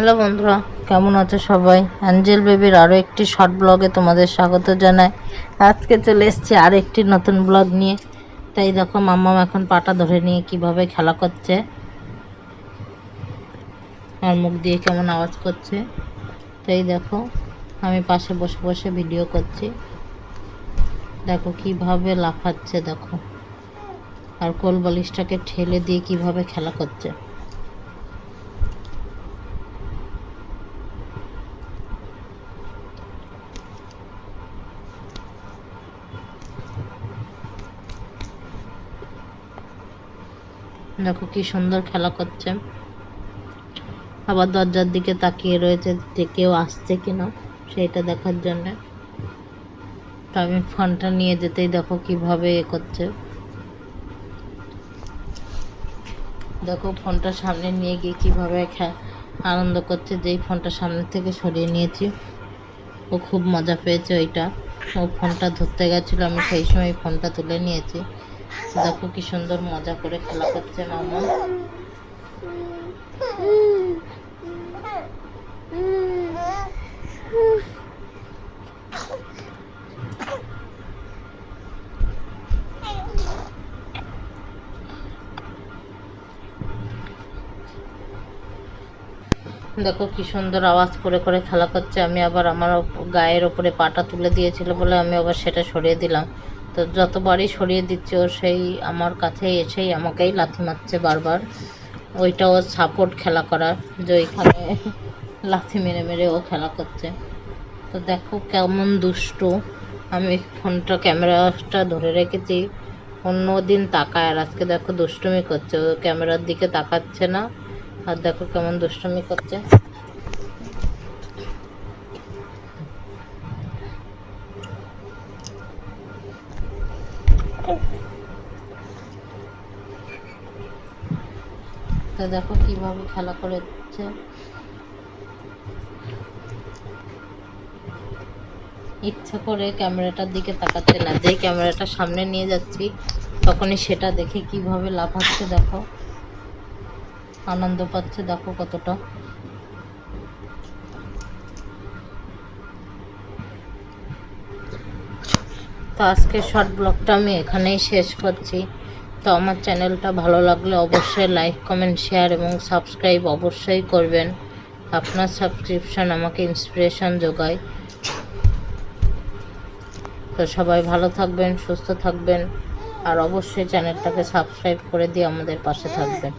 Hello বন্ধুরা, কেমন আছো সবাই? অ্যাঞ্জেল বেবির আরও একটি শর্ট ব্লগে তোমাদের স্বাগত জানাই। আজকে চলে এসছি আর একটি নতুন ব্লগ নিয়ে। তাই দেখো, মাম্মাম এখন পাটা ধরে নিয়ে কীভাবে খেলা করছে। আর মুখ দিয়ে কেমন আওয়াজ করছে। তাই দেখো, আমি পাশে বসে বসে ভিডিও করছি। দেখো কীভাবে লাফাচ্ছে, দেখো। আর কোল বালিশটাকে ঠেলে দিয়ে কীভাবে খেলা করছে। দেখো কি সুন্দর খেলা করছে। আবার দরজার দিকে তাকিয়ে রয়েছে যে কেউ আসছে কিনা, সেইটা দেখার জন্যে। তো আমি ফোনটা নিয়ে যেতেই দেখো কীভাবে এ করছে। দেখো ফোনটা সামনে নিয়ে গিয়ে কীভাবে আনন্দ করছে, যেই ফোনটা সামনে থেকে সরিয়ে নিয়েছি। ও খুব মজা পেয়েছে ওইটা। ও ফোনটা ধরতে গেছিল, আমি সেই সময় ফোনটা তুলে নিয়েছি। দেখো কি সুন্দর মজা করে খেলা করছে মামা। দেখো কি সুন্দর আওয়াজ করে করে খেলা করছে। আমি আবার আমার গায়ের ওপরে পাটা তুলে দিয়েছিল বলে আমি আবার সেটা সরিয়ে দিলাম। তো যতবারই সরিয়ে দিচ্ছে ও সেই আমার কাছে এসেই আমাকেই লাথি মারছে বারবার। ওইটা ওর সাপোর্ট খেলা করার, যে ওইখানে লাথি মেরে মেরে ও খেলা করছে। তো দেখো কেমন দুষ্টু। আমি ফোনটা, ক্যামেরাটা ধরে রেখেছি। অন্য দিন তাকায় আর আজকে দেখো দুষ্টুমি করছে। ও ক্যামেরার দিকে তাকাচ্ছে না। আর দেখো কেমন দুষ্টুমি করছে। তো দেখো কীভাবে খেলা করেছে। ইচ্ছা করে ক্যামেরাটার দিকে তাকাচ্ছে না। যেই ক্যামেরাটা সামনে নিয়ে যাচ্ছি, তখনই সেটা দেখে কীভাবে লাফাচ্ছে দেখো। আনন্দ পাচ্ছে দেখো কতটা। তো আজকের শর্ট ব্লগটা আমি এখানেই শেষ করছি। তো আমার চ্যানেলটা ভালো লাগলে অবশ্যই লাইক কমেন্ট শেয়ার এবং সাবস্ক্রাইব অবশ্যই করবেন। আপনার সাবস্ক্রিপশন আমাকে ইন্সপিরেশন যোগায়। তো সবাই ভালো থাকবেন, সুস্থ থাকবেন। আর অবশ্যই চ্যানেলটাকে সাবস্ক্রাইব করে দিয়ে আমাদের পাশে থাকবেন।